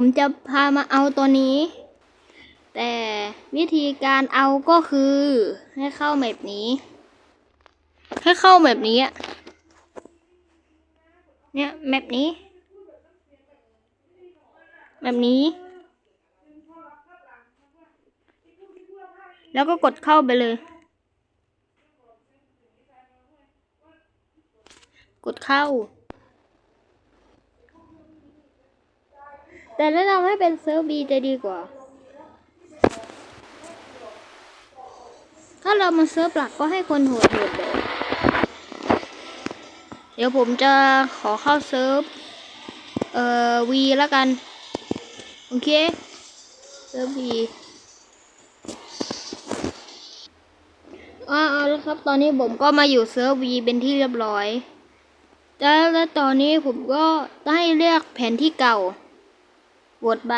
ผมจะพามาเอาตัวนี้ แต่วิธีการเอาก็คือ ให้เข้าแบบนี้ ให้เข้าแบบนี้อะเนี่ยแบบนี้ แบบนี้ แล้วก็กดเข้าไปเลย กดเข้า แต่แนะนำให้เป็นเซิร์ฟบีจะดีกว่า ถ้าเรามาเซิร์ฟหลักก็ให้คนโหดโหดเลยเดี๋ยวผมจะขอเข้าเซิร์ฟเอ่อวีแล้วกัน โอเค เซิร์ฟวีอ่าเอาแล้วครับ ตอนนี้ผมก็มาอยู่เซิร์ฟวีเป็นที่เรียบร้อยแล้วแล้วตอนนี้ผมก็ได้เลือกแผนที่เก่า บทใบ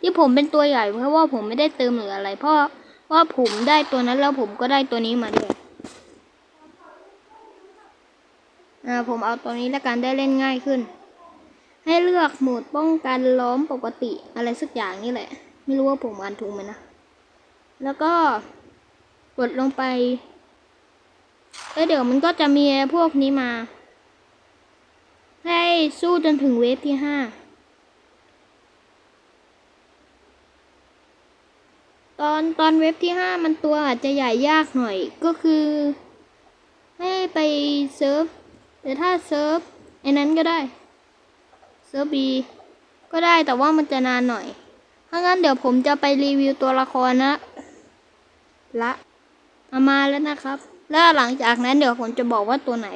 ที่ผมเป็นตัวใหญ่เพราะว่าผมไม่ได้เติมหรืออะไร เพราะว่าผมได้ตัวนั้นแล้วผมก็ได้ตัวนี้มาด้วยอ่าผมเอาตัวนี้แล้วกันได้เล่นง่ายขึ้น ให้เลือกโหมดป้องกันล้อมปกติอะไรสักอย่างนี่แหละ ไม่รู้ว่าผมอ่านถูกไหมนะ แล้วก็กดลงไปแล้วเดี๋ยวมันก็จะมีพวกนี้มา ให้สู้จนถึงเวฟที่ห้า ตอนตอนเว็บที่ห้ามันตัวอาจจะใหญ่ยากหน่อยก็คือ ให้ไปเซิร์ฟแต่ถ้าเซิร์ฟไอ้นั้นก็ได้เซิร์ฟบีก็ได้แต่ว่ามันจะนานหน่อย ถ้างั้นเดี๋ยวผมจะไปรีวิวตัวละครนะ ละเอามาแล้วนะครับ แล้วหลังจากนั้นเดี๋ยวผมจะบอกว่าตัวไหน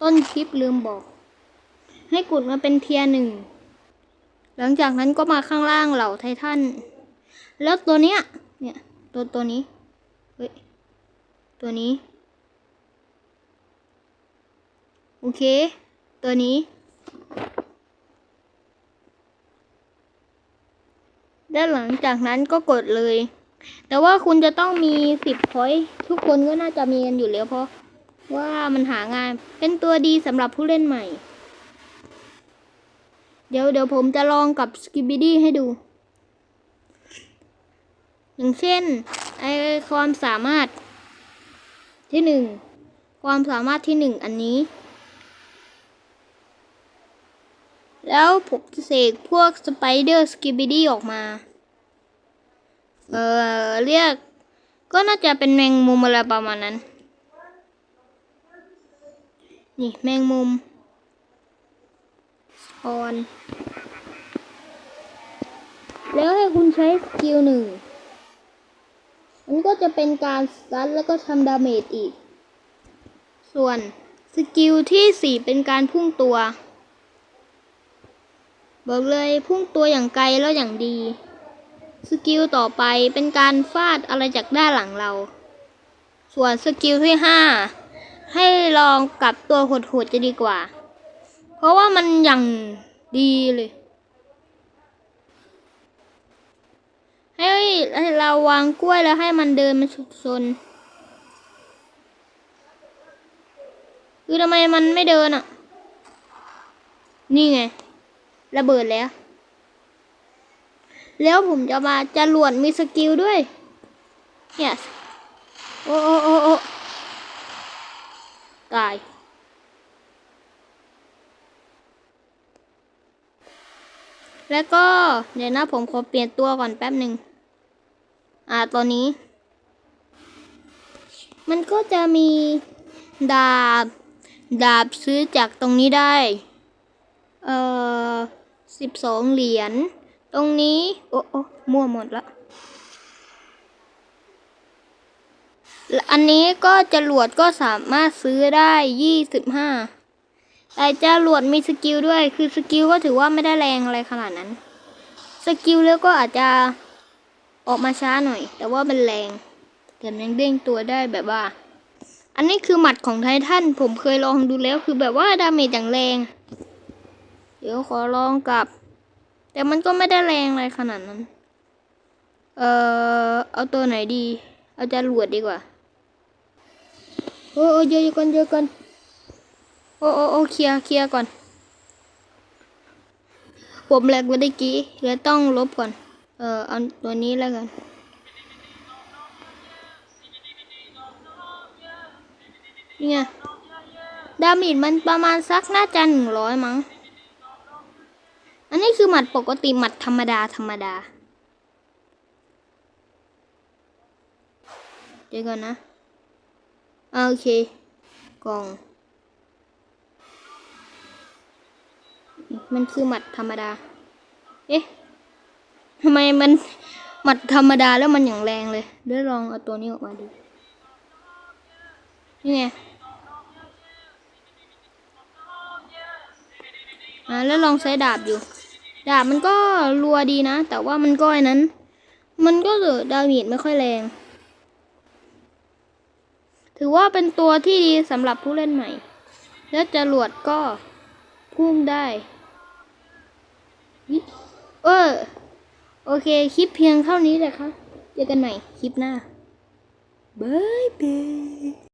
ต้นคลิปลืมบอก ให้กดมาเป็นเทียร์หนึ่ง หลังจากนั้นก็มาข้างล่างเหล่าไททัน แล้วตัวเนี้ย เนี่ย ตัวตัวนี้ เฮ้ย ตัวนี้ โอเค ตัวนี้แล้วหลังจากนั้นก็กดเลย แต่ว่าคุณจะต้องมีสิบพอยทุกคนก็น่าจะมีกันอยู่แล้วเพราะว่ามันหางานเป็นตัวดีสำหรับผู้เล่นใหม่ เดี๋ยวเดี๋ยวผมจะลองกับสกิบ b ดี้ให้ดู อย่างเช่นไอความสามารถที่หนึ่งความสามารถที่หนึ่งอันนี้ แล้วผมจะเสกพวกสไปเดอร์สกิบ b ดี้ออกมา เออเรียกก็น่าจะเป็นแมงมุมอะไรประมาณนั้น นี่แมงมุมออน แล้วให้คุณใช้สกิลหนึ่ง ก็จะเป็นการสตันแล้วก็ทำดาเมจอีก ส่วนสกิลที่สี่เป็นการพุ่งตัว บอกเลยพุ่งตัวอย่างไกลแล้วอย่างดี สกิลต่อไปเป็นการฟาดอะไรจากด้านหลังเรา ส่วนสกิลที่ห้าให้ลองกลับตัวโหดๆจะดีกว่า เพราะว่ามันอย่างดีเลย ให้เราวางกล้วยแล้วให้มันเดินมาชุกซนคือทำไมมันไม่เดินอะ นี่ไง ระเบิดแล้ว แล้วผมจะมาจรวดมีสกิลด้วย yes โอ้โอ้โอ้โอ้ตายแล้วก็เดี๋ยวนะผมขอเปลี่ยนตัวก่อนแป๊บหนึ่ง อ่าตัวนี้ มันก็จะมีดาบ ดาบซื้อจากตรงนี้ได้ เอ่อสิบสองเหรียญ ตรงนี้ โอ้โอ้มั่วหมดละอันนี้ก็จรวดก็สามารถซื้อได้ยี่สิบห้าแต่จรวดมีสกิลด้วย คือสกิลก็ถือว่าไม่ได้แรงอะไรขนาดนั้น สกิลแล้วก็อาจจะ ออกมาช้าหน่อย แต่ว่ามันแรงแต่ยังเด้งตัวได้แบบว่า อันนี้คือหมัดของไททันผมเคยลองดูแล้วคือแบบว่าดาเมจอย่างแรง เดี๋ยวขอลองกับ แต่มันก็ไม่ได้แรงอะไรขนาดนั้น เอ่อเอาตัวไหนดี เอาจรวดดีกว่าโอ้โอ้เยอะกันเยอะกันโอ้โอ้โอ้เคลียร์เคลียร์ก่อน ผมแหลกไปได้กี้เลยต้องลบก่อน เออเอาตัวนี้แล้วกัน นี่ไงดาเมิดมันประมาณสักน่าจะหนึ่งร้อยมั้ง อันนี้คือหมัดปกติหมัดธรรมดาธรรมดา เดี๋ยวก่อนนะอโอเค กล่อง มันคือหมัดธรรมดา เอ๊ะ ทำไมมันหมัดธรรมดาแล้วมันอย่างแรงเลยเดี๋ยวลองเอาตัวนี้ออกมาดูนี่ไงอ่าแล้วลองใช้ดาบอยู่ ดาบมันก็รัวดีนะ แต่ว่ามันก็ไอ้นั้น มันก็เือดาเมจไม่ค่อยแรง ถือว่าเป็นตัวที่ดีสำหรับผู้เล่นใหม่ แล้วจรวดก็พุ่งได้อิเออ โอเค คลิปเพียงเท่านี้เลยครับ เจอกันใหม่คลิปหน้าบายบาย